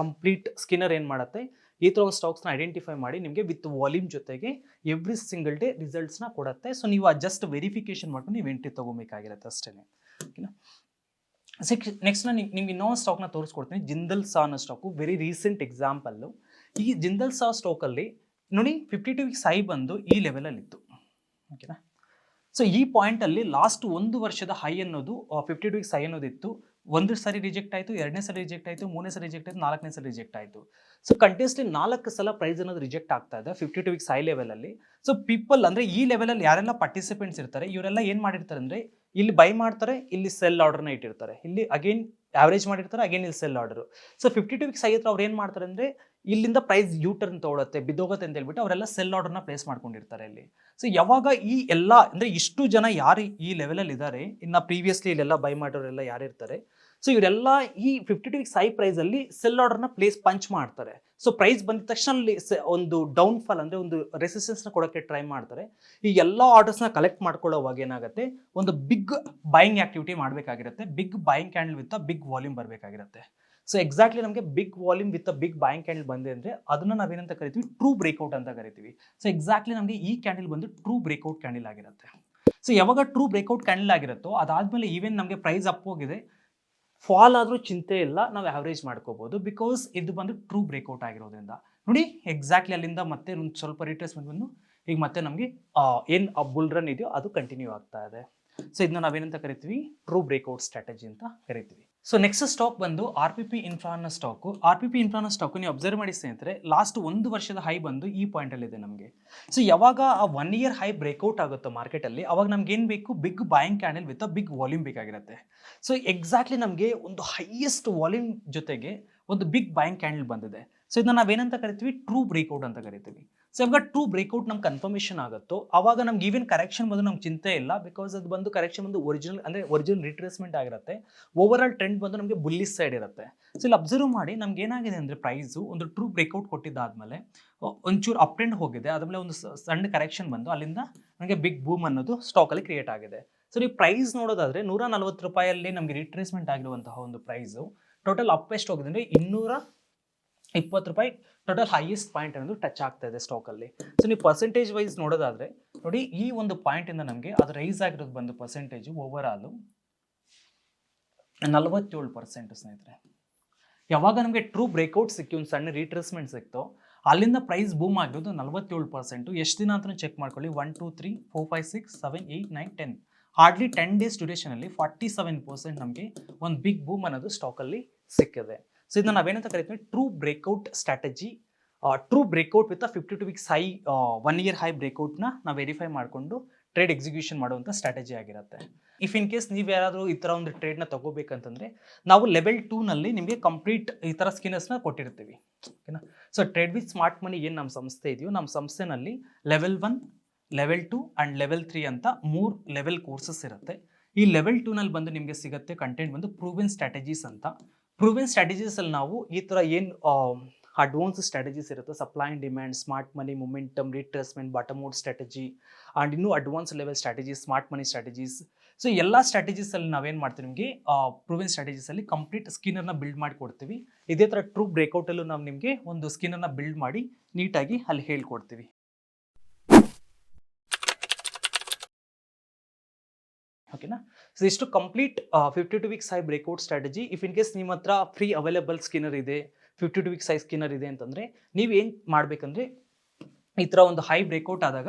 ಕಂಪ್ಲೀಟ್ ಸ್ಕಿನ್ನರ್ ಏನು ಮಾಡುತ್ತೆ? ಈ ಥರ ಸ್ಟಾಕ್ಸ್ನ ಐಡೆಂಟಿಫೈ ಮಾಡಿ ನಿಮಗೆ ವಿತ್ ವಾಲ್ಯೂಮ್ ಜೊತೆಗೆ ಎವ್ರಿ ಸಿಂಗಲ್ ಡೇ ರಿಸಲ್ಟ್ಸ್ನ ಕೊಡುತ್ತೆ. ಸೊ ನೀವು ಆ ಜಸ್ಟ್ ವೆರಿಫಿಕೇಶನ್ ಮಾಡ್ಕೊಂಡು ನೀವು ಎಂಟ್ರಿ ತೊಗೊಬೇಕಾಗಿರುತ್ತೆ ಅಷ್ಟೇ ಓಕೆನಾ ಸಿಕ್ ನೆಕ್ಸ್ಟ್ ನಾನು ನಿಮ್ಗೆ ಇನ್ನೊಂದು ಸ್ಟಾಕ್ನ ತೋರಿಸ್ಕೊಡ್ತೀನಿ. ಜಿಂದಲ್ ಸಾ ಅನ್ನೋ ಸ್ಟಾಕು ವೆರಿ ರೀಸೆಂಟ್ ಎಕ್ಸಾಂಪಲ್ಲು ಈ ಜಿಂದಲ್ ಸಾ ಸ್ಟಾಕಲ್ಲಿ ನೋಡಿ ಫಿಫ್ಟಿ ಟು ವೀಕ್ಸ್ ಹೈ ಬಂದು ಈ ಲೆವೆಲಲ್ಲಿ ಇತ್ತು. ಓಕೆನಾ ಸೊ ಈ ಪಾಯಿಂಟಲ್ಲಿ ಲಾಸ್ಟ್ ಒಂದು ವರ್ಷದ ಹೈ ಅನ್ನೋದು ಫಿಫ್ಟಿ ಟು ವೀಕ್ಸ್ ಹೈ ಅನ್ನೋದಿತ್ತು. ಒಂದು ಸರಿ ರಿಜೆಕ್ಟ್ ಆಯಿತು, ಎರಡನೇ ಸಲ ರಿಜೆಕ್ಟ್ ಆಯಿತು, ಮೂರನೇ ಸರಿ ರಿಜೆಕ್ಟ್ ಆಯಿತು, ನಾಲ್ಕನೇ ಸಲ ರಿಜೆಕ್ಟ್ ಆಯಿತು. ಸೊ ಕಂಟಿನ್ಯೂಸ್ಲಿ ನಾಲ್ಕು ಸಲ ಪ್ರೈಸ್ ಅನ್ನೋದು ರಿಜೆಕ್ಟ್ ಆಗ್ತಾ ಇದೆ ಫಿಫ್ಟಿ ಟು ವೀಕ್ಸ್ ಹೈ ಲೆವೆಲಲ್ಲಿ ಸೊ ಪೀಪಲ್ ಅಂದರೆ ಈ ಲೆವೆಲಲ್ಲಿ ಯಾರೆಲ್ಲ ಪಾರ್ಟಿಸಿಪೆಂಟ್ಸ್ ಇರ್ತಾರೆ, ಇವರೆಲ್ಲ ಏನು ಮಾಡಿರ್ತಾರೆ ಅಂದರೆ, ಇಲ್ಲಿ ಬೈ ಮಾಡ್ತಾರೆ, ಇಲ್ಲಿ ಸೆಲ್ ಆರ್ಡರ್ನ ಇಟ್ಟಿರ್ತಾರೆ. ಇಲ್ಲಿ ಅಗೇನ್ ಆವ್ರೇಜ್ ಮಾಡಿರ್ತಾರೆ ಅಗೇನ್ ಇಲ್ಲಿ sell order so fifty two weeks ಆಗಿದ್ರೆ ಅವ್ರು ಏನು ಮಾಡ್ತಾರೆ ಅಂದರೆ, ಇಲ್ಲಿಂದ ಪ್ರೈಸ್ ಯೂ ಟರ್ನ್ ತೊಗೊಳುತ್ತೆ, ಬಿದ್ದೋಗುತ್ತೆ ಅಂತ ಹೇಳ್ಬಿಟ್ಟು ಅವರೆಲ್ಲ ಸೆಲ್ ಆರ್ಡರ್ನ ಪ್ಲೇಸ್ ಮಾಡ್ಕೊಂಡಿರ್ತಾರೆ ಇಲ್ಲಿ. ಸೊ ಯಾವಾಗ ಈ ಎಲ್ಲ, ಅಂದರೆ ಇಷ್ಟು ಜನ ಯಾರು ಈ ಲೆವೆಲಲ್ಲಿ ಇದ್ದಾರೆ, ಇನ್ನು ಪ್ರೀವಿಯಸ್ಲಿ ಇಲ್ಲೆಲ್ಲ ಬೈ ಮಾಡೋರೆಲ್ಲ ಯಾರು ಇರ್ತಾರೆ? ಸೊ ಇವರೆಲ್ಲ ಈ ಫಿಫ್ಟಿ ಟು ವೀಕ್ಸ್ ಹೈ ಪ್ರೈಸಲ್ಲಿ ಸೆಲ್ ಆರ್ಡರ್ನ ಪ್ಲೇಸ್ ಪಂಚ್ ಮಾಡ್ತಾರೆ. ಸೊ ಪ್ರೈಸ್ ಬಂದ ತಕ್ಷಣ ಅಲ್ಲಿ ಒಂದು ಡೌನ್ ಫಾಲ್ ಅಂದರೆ ಒಂದು ರೆಸಿಸ್ಟೆನ್ಸ್ನ ಕೊಡೋಕ್ಕೆ ಟ್ರೈ ಮಾಡ್ತಾರೆ. ಈ ಎಲ್ಲ ಆರ್ಡರ್ಸ್ನ ಕಲೆಕ್ಟ್ ಮಾಡ್ಕೊಳ್ಳೋವಾಗ ಏನಾಗುತ್ತೆ? ಒಂದು big buying activity ಮಾಡಬೇಕಾಗಿರುತ್ತೆ. Big buying candle with big volume ಬರಬೇಕಾಗಿರುತ್ತೆ. So exactly ನಮಗೆ big volume with big buying candle ಬಂದೆ ಅಂದರೆ ಅದನ್ನ ನಾವೇನಂತ ಕರಿತೀವಿ? ಟ್ರೂ ಬ್ರೇಕ್ಔಟ್ ಅಂತ ಕರಿತೀವಿ. ಸೊ ಎಕ್ಸಾಕ್ಟ್ಲಿ ನಮಗೆ ಈ ಕ್ಯಾಂಡಲ್ ಬಂದು ಟ್ರೂ ಬ್ರೇಕ್ಔಟ್ ಕ್ಯಾಂಡಲ್ ಆಗಿರುತ್ತೆ. ಸೊ ಯಾವಾಗ ಟ್ರೂ ಬ್ರೇಕ್ಔಟ್ ಕ್ಯಾಂಡಲ್ ಆಗಿರುತ್ತೋ ಅದಾದಮೇಲೆ ಈವೆನ್ ನಮಗೆ ಪ್ರೈಸ್ ಅಪ್ ಹೋಗಿದೆ. ಫಾಲ್ ಆದರೂ ಚಿಂತೆ ಇಲ್ಲ, ನಾವು ಆವ್ರೇಜ್ ಮಾಡ್ಕೋಬೋದು. ಬಿಕಾಸ್ ಇದು ಬಂದು ಟ್ರೂ ಬ್ರೇಕ್ಔಟ್ ಆಗಿರೋದ್ರಿಂದ. ನೋಡಿ ಎಕ್ಸಾಕ್ಟ್ಲಿ ಅಲ್ಲಿಂದ ಮತ್ತೆ ಒಂದು ಸ್ವಲ್ಪ ರಿಟ್ರೇಸ್ಮೆಂಟ್ ಬಂದು, ಈಗ ಮತ್ತೆ ನಮಗೆ ಏನು ಬುಲ್ ರನ್ ಇದೆಯೋ ಅದು ಕಂಟಿನ್ಯೂ ಆಗ್ತಾ ಇದೆ. ಸೊ ಇದನ್ನ ನಾವೇನಂತ ಕರಿತೀವಿ? ಟ್ರೂ ಬ್ರೇಕ್ಔಟ್ ಸ್ಟ್ರಾಟಜಿ ಅಂತ ಕರಿತೀವಿ. ಸೊ ನೆಕ್ಸ್ಟ್ ಸ್ಟಾಕ್ ಬಂದು ಆರ್ ಪಿ ಪಿ ಇನ್ಫ್ರಾನ ಸ್ಟಾಕು ಆರ್ ಪಿ ಪಿ ಇನ್ಫ್ರಾನ ಸ್ಟಾಕು ನೀವು ಅಬ್ಸರ್ವ್ ಮಾಡಿ ಸ್ನೇಹಿತರೆ ಲಾಸ್ಟ್ ಒಂದು ವರ್ಷದ ಹೈ ಬಂದು ಈ ಪಾಯಿಂಟಲ್ಲಿದೆ ನಮಗೆ. ಸೊ ಯಾವಾಗ ಆ ಒನ್ ಇಯರ್ ಹೈ ಬ್ರೇಕ್ಔಟ್ ಆಗುತ್ತೋ ಮಾರ್ಕೆಟಲ್ಲಿ ಅವಾಗ ನಮ್ಗೆ ಏನು ಬೇಕು? Big buying candle with a big volume ಬೇಕಾಗಿರುತ್ತೆ. ಸೊ ಎಕ್ಸಾಕ್ಟ್ಲಿ ನಮಗೆ ಒಂದು ಹೈಯೆಸ್ಟ್ ವಾಲ್ಯೂಮ್ ಜೊತೆಗೆ ಒಂದು ಬಿಗ್ ಬಾಯಿಂಗ್ ಕ್ಯಾಂಡಲ್ ಬಂದಿದೆ. ಸೊ ಇದನ್ನ ನಾವೇನಂತ ಕರಿತೀವಿ? ಟ್ರೂ ಬ್ರೇಕ್ಔಟ್ ಅಂತ ಕರಿತೀವಿ. ಸೊ ಇವಾಗ ಟ್ರೂ ಬ್ರೇಕ್ಔಟ್ ನಮ್ಗೆ ಕನ್ಫರ್ಮೇಷನ್ ಆಗುತ್ತೋ, ಅವಾಗ ನಮ್ಗೆ ಈವನ್ ಕರೆಕ್ಷನ್ ಬಂದು ನಮ್ಗೆ ಚಿಂತೆ ಇಲ್ಲ ಬಿಕಾಸ್ ಅದು ಬಂದು ಕರೆಕ್ಷನ್ ಬಂದು ಒರಿಜಿನಲ್ ಅಂದರೆ ಒರಿಜಿನಲ್ ರಿಟ್ರೇಸ್ಮೆಂಟ್ ಆಗಿರುತ್ತೆ. ಓವರ್ ಆಲ್ ಟ್ರೆಂಡ್ ಬಂದು ನಮಗೆ ಬುಲ್ಲಿಸ್ ಸೈಡ್ ಇರುತ್ತೆ. ಸೊ ಇಲ್ಲಿ ಅಬ್ಸರ್ವ್ ಮಾಡಿ ನಮ್ಗೆ ಏನಾಗಿದೆ ಅಂದರೆ ಪ್ರೈಸು ಒಂದು ಟ್ರೂ ಬ್ರೇಕ್ಔಟ್ ಕೊಟ್ಟಿದ್ದಾದಮೇಲೆ ಒಂಚೂರು ಅಪ್ ಟ್ರೆಂಡ್ ಹೋಗಿದೆ. ಆದಮೇಲೆ ಒಂದು ಸಣ್ಣ ಕರೆಕ್ಷನ್ ಬಂದು ಅಲ್ಲಿಂದ ನಮಗೆ ಬಿಗ್ ಬೂಮ್ ಅನ್ನೋದು ಸ್ಟಾಕಲ್ಲಿ ಕ್ರಿಯೇಟ್ ಆಗಿದೆ. ಸೊ ನೀವು ಪ್ರೈಸ್ ನೋಡೋದಾದರೆ ನೂರ ನಲ್ವತ್ತು ರೂಪಾಯಲ್ಲಿ ನಮಗೆ ರಿಟ್ರೇಸ್ಮೆಂಟ್ ಆಗಿರುವಂತಹ ಒಂದು ಪ್ರೈಸು ಟೋಟಲ್ ಅಪ್ ಎಷ್ಟು ಹೋಗಿದೆ ಅಂದರೆ ಇನ್ನೂರ ಇಪ್ಪತ್ತು ರೂಪಾಯಿ ಟೋಟಲ್ ಹೈಯೆಸ್ಟ್ ಪಾಯಿಂಟ್ ಅನ್ನೋದು ಟಚ್ ಆಗ್ತಾ ಇದೆ ಸ್ಟಾಕಲ್ಲಿ ಸೊ ನೀವು ಪರ್ಸೆಂಟೇಜ್ ವೈಸ್ ನೋಡೋದಾದ್ರೆ, ನೋಡಿ ಈ ಒಂದು ಪಾಯಿಂಟಿಂದ ನಮಗೆ ಅದು ರೈಸ್ ಆಗಿರೋದು ಬಂದು ಪರ್ಸೆಂಟೇಜು ಓವರ್ ಆಲು ನಲವತ್ತೇಳು ಪರ್ಸೆಂಟ್ ಸ್ನೇಹಿತರೆ. ಯಾವಾಗ ನಮಗೆ ಟ್ರೂ ಬ್ರೇಕ್ಔಟ್ ಸಿಕ್ಕಿ ಒಂದು ಸಣ್ಣ ರೀಟ್ರೇಸ್ಮೆಂಟ್ ಸಿಕ್ತೋ, ಅಲ್ಲಿಂದ ಪ್ರೈಸ್ ಬೂಮ್ ಆಗಿರೋದು ನಲವತ್ತೇಳು ಪರ್ಸೆಂಟು ಎಷ್ಟು ದಿನ ಅಂತ ಚೆಕ್ ಮಾಡ್ಕೊಳ್ಳಿ. One two three four five six seven eight nine ten hardly ten days ಡ್ಯೂರೇಷನಲ್ಲಿ forty seven percent ನಮಗೆ ಒಂದು ಬಿಗ್ ಬೂಮ್ ಅನ್ನೋದು ಸ್ಟಾಕಲ್ಲಿ ಸಿಕ್ಕಿದೆ. ಸೊ ಇದನ್ನ ನಾವೇನಂತ ಕರಿತೀವಿ? True breakout strategy true breakout with fifty two weeks high one year high ಬ್ರೇಕ್ಔಟ್ನ ನಾವು verify ಮಾಡಿಕೊಂಡು trade execution ಮಾಡುವಂಥ ಸ್ಟ್ರಾಟಜಿ ಆಗಿರುತ್ತೆ. ಇಫ್ ಇನ್ ಕೇಸ್ ನೀವು ಯಾರಾದರೂ ಈ ಥರ ಒಂದು ಟ್ರೇಡ್ನ ತಗೋಬೇಕಂತಂದ್ರೆ, ನಾವು ಲೆವೆಲ್ ಟೂನಲ್ಲಿ ನಿಮಗೆ ಕಂಪ್ಲೀಟ್ ಈ ಥರ ಸ್ಕಿನ್ನರ್ಸ್ನ ಕೊಟ್ಟಿರ್ತೀವಿ. ಓಕೆನಾ so trade with smart money ಏನು ನಮ್ಮ ಸಂಸ್ಥೆ ಇದೆಯೋ ನಮ್ಮ ಸಂಸ್ಥೆನಲ್ಲಿ level one level two and level three ಅಂತ ಮೂರು ಲೆವೆಲ್ ಕೋರ್ಸಸ್ ಇರುತ್ತೆ. ಈ ಲೆವೆಲ್ ಟೂನಲ್ಲಿ ಬಂದು ನಿಮಗೆ ಸಿಗುತ್ತೆ ಕಂಟೆಂಟ್ ಬಂದು ಪ್ರೂವೆನ್ ಸ್ಟ್ರಾಟಜೀಸ್ ಅಂತ. ಪ್ರೂವೆನ್ ಸ್ಟ್ರಾಟಜೀಸಲ್ಲಿ ನಾವು ಈ ಥರ ಏನು ಅಡ್ವಾನ್ಸ್ ಸ್ಟ್ರಾಟಜೀಸ್ ಇರುತ್ತೆ. Supply and demand smart money momentum retracement out strategy and ಇನ್ನೂ advance level strategies smart money strategies so ಎಲ್ಲ ಸ್ಟ್ರಾಟಜೀಸಲ್ಲಿ ನಾವೇನು ಮಾಡ್ತೀವಿ ನಿಮಗೆ ಪ್ರೂವಿನ್ ಸ್ಟ್ರಾಟಜೀಸಲ್ಲಿ ಕಂಪ್ಲೀಟ್ ಸ್ಕಿನ್ನರ್ನ ಬಿಲ್ಡ್ ಮಾಡಿ ಕೊಡ್ತೀವಿ. ಇದೇ ಥರ ಟ್ರೂ ಬ್ರೇಕೌಟಲ್ಲೂ ನಾವು ನಿಮಗೆ ಒಂದು ಸ್ಕಿನ್ನರ್ನ ಬಿಲ್ಡ್ ಮಾಡಿ ನೀಟಾಗಿ ಅಲ್ಲಿ ಹೇಳ್ಕೊಡ್ತೀವಿ. ಓಕೆನಾ ಸೊ ಇಷ್ಟು complete fifty two weeks high breakout strategy if in case ನಿಮ್ಮ ಹತ್ರ ಫ್ರೀ ಅವೈಲೇಬಲ್ ಸ್ಕಿನ್ನರ್ ಇದೆ fifty two weeks high screener ಇದೆ ಅಂತಂದರೆ, ನೀವು ಏನು ಮಾಡಬೇಕಂದ್ರೆ, ಈ ಥರ ಒಂದು ಹೈ ಬ್ರೇಕ್ಔಟ್ ಆದಾಗ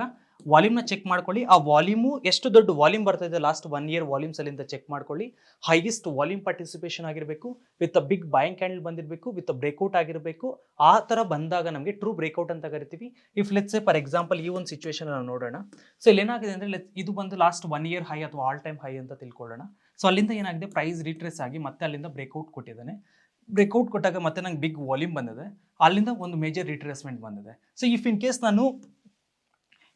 ವಾಲ್ಯೂಮ್ನ ಚೆಕ್ ಮಾಡ್ಕೊಳ್ಳಿ. ಆ ವಾಲ್ಯೂಮು ಎಷ್ಟು ದೊಡ್ಡ ವಾಲ್ಯೂಮ್ ಬರ್ತಾ ಇದೆ ಲಾಸ್ಟ್ ಒನ್ ಇಯರ್ ವಾಲ್ಯೂಮ್ಸ್ ಅಲ್ಲಿಂದ ಚೆಕ್ ಮಾಡ್ಕೊಳ್ಳಿ. ಹೈಯೆಸ್ಟ್ ವಾಲ್ಯೂಮ್ ಪಾರ್ಟಿಸಿಪೇಷನ್ ಆಗಿರಬೇಕು. With a big buying candle ಬಂದಿರಬೇಕು. ವಿತ್ ಅ ಬ್ರೇಕ್ಔಟ್ ಆಗಿರಬೇಕು. ಆ ಥರ ಬಂದಾಗ ನಮಗೆ ಟ್ರೂ ಬ್ರೇಕ್ಔಟ್ ಅಂತ ಕರಿತೀವಿ. ಇಫ್ ಲೆಟ್ಸ್ ಫಾರ್ ಎಕ್ಸಾಂಪಲ್ ಈ ಒಂದು ಸಿಚುವೇಶನ್ ನಾವು ನೋಡೋಣ. ಸೊ ಇಲ್ಲಿ ಏನಾಗಿದೆ ಅಂದರೆ ಲೆಟ್ ಇದು ಬಂದು ಲಾಸ್ಟ್ ಒನ್ ಇಯರ್ ಹೈ ಅಥವಾ ಆಲ್ ಟೈಮ್ ಹೈ ಅಂತ ತಿಳ್ಕೊಳ್ಳೋಣ. ಸೊ ಅಲ್ಲಿಂದ ಏನಾಗಿದೆ? ಪ್ರೈಸ್ ರೀಟ್ರೇಸ್ ಆಗಿ ಮತ್ತೆ ಅಲ್ಲಿಂದ ಬ್ರೇಕ್ಔಟ್ ಕೊಟ್ಟಿದ್ದಾನೆ. ಬ್ರೇಕ್ಔಟ್ ಕೊಟ್ಟಾಗ ಮತ್ತೆ ನಂಗೆ ಬಿಗ್ ವಾಲ್ಯೂಮ್ ಬಂದಿದೆ. ಅಲ್ಲಿಂದ ಒಂದು ಮೇಜರ್ ರಿಟ್ರೇಸ್ಮೆಂಟ್ ಬಂದಿದೆ. ಸೊ ಇಫ್ ಇನ್ ಕೇಸ್ ನಾನು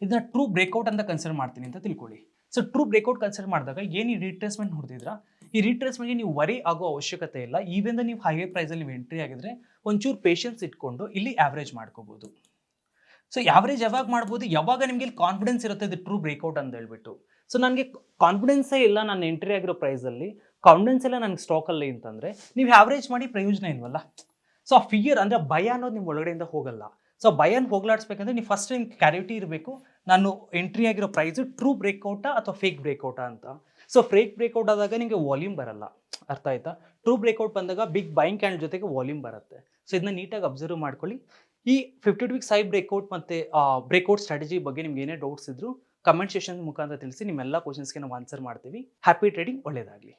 ಇದನ್ನ ಟ್ರೂ ಬ್ರೇಕ್ಔಟ್ ಅಂತ ಕನ್ಸಿಡರ್ ಮಾಡ್ತೀನಿ ಅಂತ ತಿಳ್ಕೊಳ್ಳಿ. ಸೊ ಟ್ರೂ ಬ್ರೇಕ್ಔಟ್ ಕನ್ಸಿಡರ್ ಮಾಡಿದಾಗ ಏನು ಈ ರಿಟ್ರೇಸ್ಮೆಂಟ್ ನೋಡಿದ್ರ ಈ ರಿಟ್ರೇಸ್ಮೆಂಟ್ಗೆ ನೀವು ವರಿ ಆಗೋ ಅವಶ್ಯಕತೆ ಇಲ್ಲ. ಈವೆಂದ ನೀವು ಹೈಯರ್ ಪ್ರೈಸಲ್ಲಿ ನೀವು ಎಂಟ್ರಿ ಆಗಿದ್ರೆ ಒಂಚೂರು ಪೇಷನ್ಸ್ ಇಟ್ಕೊಂಡು ಇಲ್ಲಿ ಆವ್ರೇಜ್ ಮಾಡ್ಕೋಬೋದು. ಸೊ ಆವ್ರೇಜ್ ಯಾವಾಗ ಮಾಡ್ಬೋದು? ಯಾವಾಗ ನಿಮಗೆ ಇಲ್ಲಿ ಕಾನ್ಫಿಡೆನ್ಸ್ ಇರುತ್ತೆ ಇದು ಟ್ರೂ ಬ್ರೇಕ್ಔಟ್ ಅಂತ ಹೇಳ್ಬಿಟ್ಟು. ಸೊ ನನಗೆ ಕಾನ್ಫಿಡೆನ್ಸೇ ಇಲ್ಲ ನಾನು ಎಂಟ್ರಿ ಆಗಿರೋ ಪ್ರೈಸಲ್ಲಿ ಕಾನ್ಫಿಡೆನ್ಸ್ ಎಲ್ಲ ನನಗೆ ಸ್ಟಾಕಲ್ಲಿ ಅಂತಂದರೆ, ನೀವು ಆವ್ರೇಜ್ ಮಾಡಿ ಪ್ರಯೋಜನ ಇಲ್ವಲ್ಲ? ಸೊ ಆ ಫಿಯರ್ ಅಂದರೆ ಭಯ ಅನ್ನೋದು ನಿಮ್ಮ ಒಳಗಡೆಯಿಂದ ಹೋಗಲ್ಲ. ಸೊ ಭಯನ ಹೋಗ್ಲಾಡಿಸ್ಬೇಕಂದ್ರೆ ನೀವು ಫಸ್ಟ್ ನಿಮ್ಗೆ ಕ್ಲಾರಿಟಿ ಇರಬೇಕು. ನಾನು ಎಂಟ್ರಿ ಆಗಿರೋ ಪ್ರೈಸು ಟ್ರೂ ಬ್ರೇಕ್ಔಟಾ ಅಥವಾ ಫೇಕ್ ಬ್ರೇಕ್ಔಟಾ ಅಂತ. ಸೊ ಫೇಕ್ ಬ್ರೇಕ್ಔಟ್ ಆದಾಗ ನಿಮಗೆ ವಾಲ್ಯೂಮ್ ಬರಲ್ಲ. ಅರ್ಥ ಆಯ್ತಾ? ಟ್ರೂ ಬ್ರೇಕ್ಔಟ್ ಬಂದಾಗ ಬಿಗ್ ಬೈಂಗ್ ಕ್ಯಾಂಡ್ ಜೊತೆಗೆ ವಾಲ್ಯೂಮ್ ಬರುತ್ತೆ. ಸೊ ಇದನ್ನ ನೀಟಾಗಿ ಅಬ್ಸರ್ವ್ ಮಾಡ್ಕೊಳ್ಳಿ. ಈ ಫಿಫ್ಟಿ ಟು ವೀಕ್ ಸೈ ಬ್ರೇಕ್ಔಟ್ ಮತ್ತು ಬ್ರೇಕ್ಔಟ್ ಸ್ಟ್ರಾಟಜಿ ಬಗ್ಗೆ ನಿಮ್ಗೆ ಏನೇ ಡೌಟ್ಸ್ ಇದ್ರು ಕಮೆಂಟ್ ಸೆಷನ್ ಮುಖಾಂತರ ತಿಳಿಸಿ. ನಿಮ್ಮೆಲ್ಲ ಕ್ವಶನ್ಸ್ಗೆ ನಾವು ಆನ್ಸರ್ ಮಾಡ್ತೀವಿ. ಹ್ಯಾಪಿ ಟ್ರೇಡಿಂಗ್ ಒಳ್ಳೇದಾಗಲಿ.